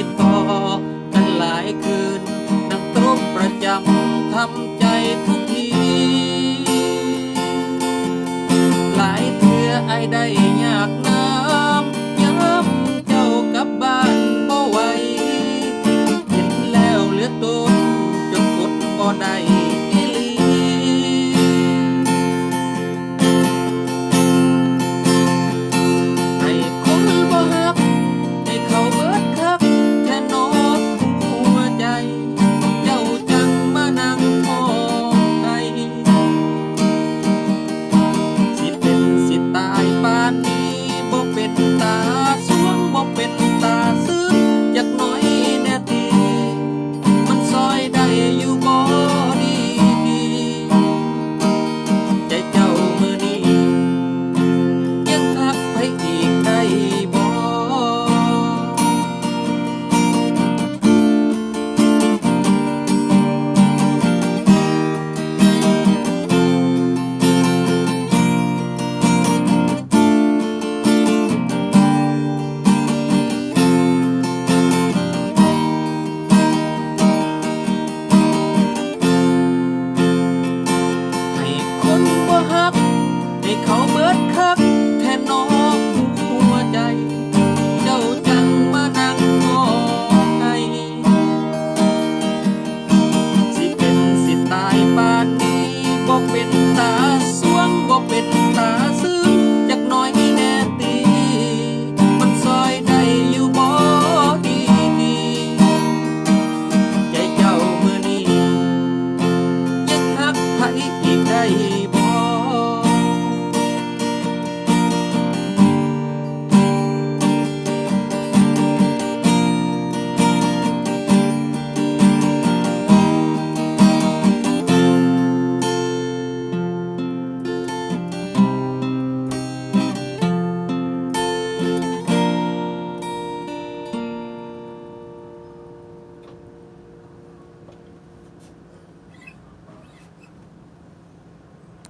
ิดต่อกันหลายคืน นักตรบประจำทำใจทุก they call